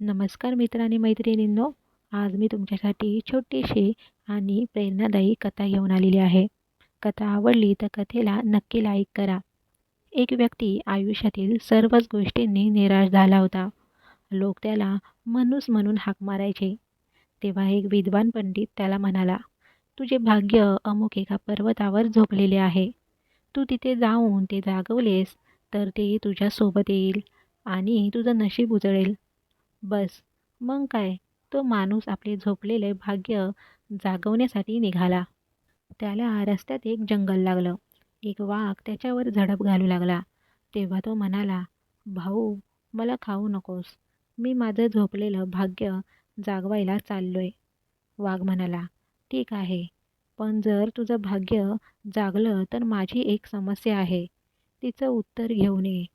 नमस्कार मित्र आणि मैत्रिणींनो. आज मी तुमच्यासाठी छोटीशी आणि प्रेरणादायी कथा घेऊन आलेली आहे. कथा आवडली तर कथेला नक्की लाईक करा. एक व्यक्ती आयुष्यातील सर्वच गोष्टींनी निराश झाला होता. लोक त्याला मनुस म्हणून हाक मारायचे. तेव्हा एक विद्वान पंडित त्याला म्हणाला तुझे भाग्य अमुक एका पर्वतावर झोपलेले आहे. तू तिथे जाऊन ते जागवलेस तर ते तुझ्यासोबत येईल आणि तुझं नशीब उजळेल. बस. मग काय? तो माणूस आपले झोपलेले भाग्य जागवण्यासाठी निघाला. त्याला रस्त्यात एक जंगल लागलं. एक वाघ त्याच्यावर झडप घालू लागला. तेव्हा तो म्हणाला भाऊ मला खाऊ नकोस. मी माझं झोपलेलं भाग्य जागवायला चाललोय. वाघ म्हणाला ठीक आहे. पण जर तुझं भाग्य जागलं तर माझी एक समस्या आहे. तिचं उत्तर घेऊन ये.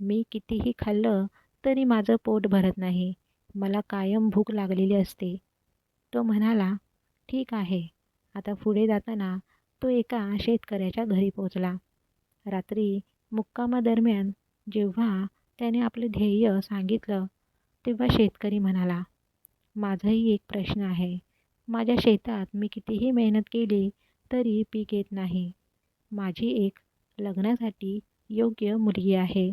मी कितीही खाल्लं तरी माझं पोट भरत नाही. मला कायम भूक लागलेली असते. तो म्हणाला ठीक आहे. आता पुढे जाताना तो एका शेतकऱ्याच्या घरी पोचला. रात्री मुक्कामादरम्यान जेव्हा त्याने आपले ध्येय सांगितलं तेव्हा शेतकरी म्हणाला माझाही एक प्रश्न आहे. माझ्या शेतात मी कितीही मेहनत केली तरी पीक येत नाही. माझी एक लग्नासाठी योग्य मुलगी आहे.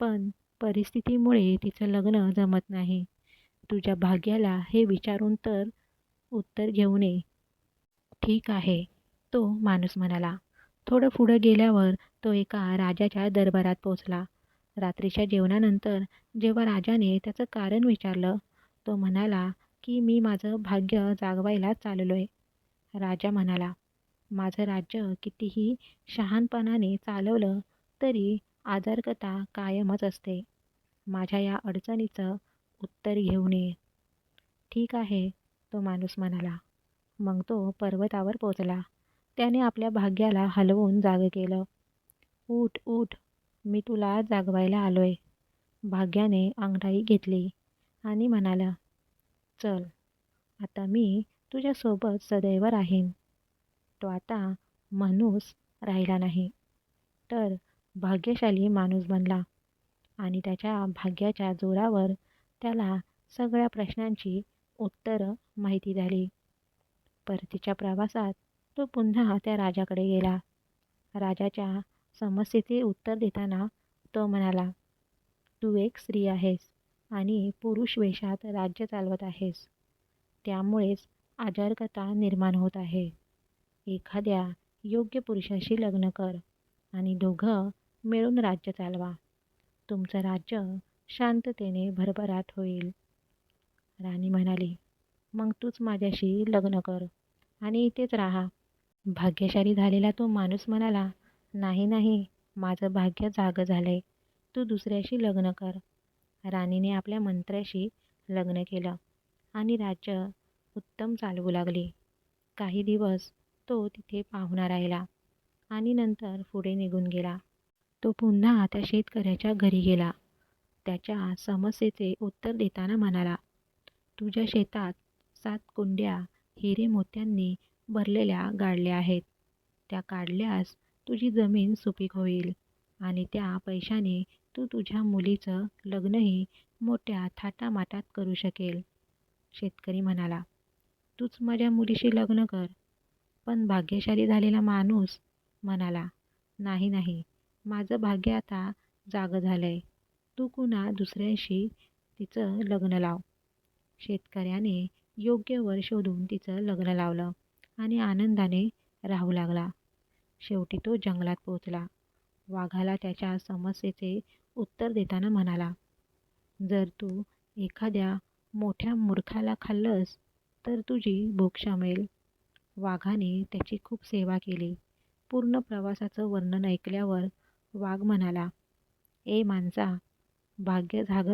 पण परिस्थितीमुळे तिचं लग्न जमत नाही. तुझ्या भाग्याला हे विचारून तर उत्तर घेऊन ये ठीक आहे तो माणूस म्हणाला. थोडं पुढं गेल्यावर तो एका राजाच्या दरबारात पोचला रात्रीच्या जेवणानंतर जेव्हा राजाने त्याचं कारण विचारलं तो म्हणाला की मी माझं भाग्य जागवायला चाललो आहे राजा म्हणाला माझं राज्य कितीही शहाणपणाने चालवलं तरी आजारकता कायमच असते. माझ्या या अडचणीचं उत्तर घेऊन ये ठीक आहे तो माणूस म्हणाला. मग तो पर्वतावर पोचला. त्याने आपल्या भाग्याला हलवून जागं केलं. उठ उठ मी तुला जागवायला आलोय. भाग्याने अंगठाई घेतली आणि म्हणाला चल आता मी तुझ्यासोबत सदैव राहीन. तो आता माणूस राहिला नाही. तर भाग्यशाली माणूस बनला. आणि त्याच्या भाग्याच्या जोरावर त्याला सगळ्या प्रश्नांची उत्तरं माहिती झाली. परतीच्या प्रवासात तो पुन्हा त्या राजाकडे गेला. राजाच्या समस्येचे उत्तर देताना तो म्हणाला तू एक स्त्री आहेस आणि पुरुष वेशात राज्य चालवत आहेस. त्यामुळेच आजारकता निर्माण होत आहे. एखाद्या योग्य पुरुषाशी लग्न कर आणि दोघं मिळून राज्य चालवा. तुमचं राज्य शांततेने भरभराट होईल. राणी म्हणाली मग तूच माझ्याशी लग्न कर आणि इथेच राहा. भाग्यशाली झालेला तो माणूस म्हणाला नाही नाही माझं भाग्य जागं झालंय. तू दुसऱ्याशी लग्न कर. राणीने आपल्या मंत्र्याशी लग्न केलं आणि राज्य उत्तम चालवू लागले. काही दिवस तो तिथे पाहुणा राहिला आणि नंतर पुढे निघून गेला. तो पुन्हा त्या शेतकऱ्याच्या घरी गेला. त्याच्या समस्येचे उत्तर देताना म्हणाला तुझ्या शेतात सात कुंड्या हिरे मोत्यांनी भरलेल्या गाडल्या आहेत. त्या काढल्यास तुझी जमीन सुपीक होईल आणि त्या पैशाने तू तुझ्या मुलीचं लग्नही मोठ्या थाटामाटात करू शकेल. शेतकरी म्हणाला तूच माझ्या मुलीशी लग्न कर. पण भाग्यशाली झालेला माणूस म्हणाला नाही नाही. माझं भाग्य आता जागं झालं आहे तू कुणा दुसऱ्यांशी तिचं लग्न लाव. शेतकऱ्याने योग्य वर शोधून तिचं लग्न लावलं आणि आनंदाने राहू लागला. शेवटी तो जंगलात पोचला वाघाला त्याच्या समस्येचे उत्तर देताना म्हणाला जर तू एखाद्या मोठ्या मूर्खाला खाल्लंस तर तुझी भूक शमेल. वाघाने त्याची खूप सेवा केली. पूर्ण प्रवासाचं वर्णन ऐकल्यावर वाघ म्हणाला ए माणसा भाग्य झाग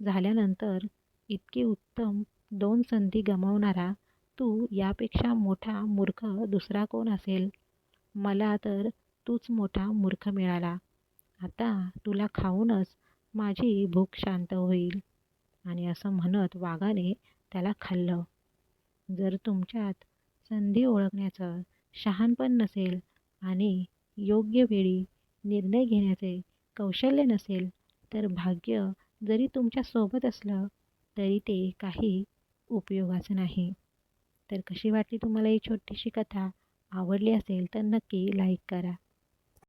झाल्यानंतर इतकी उत्तम दोन संधी गमावणारा तू यापेक्षा मोठा मूर्ख दुसरा कोण असेल? मला तर तूच मोठा मूर्ख मिळाला. आता तुला खाऊनच माझी भूक शांत होईल. आणि असं म्हणत वाघाने त्याला खाल्लं. जर तुमच्यात संधी ओळखण्याचं शहाणपण नसेल आणि योग्य वेळी निर्णय घेण्याचे कौशल्य नसेल तर भाग्य जरी तुमच्यासोबत असलं तरी ते काही उपयोगाचं नाही. तर कशी वाटली तुम्हाला ही छोटीशी कथा? आवडली असेल तर नक्की लाईक करा.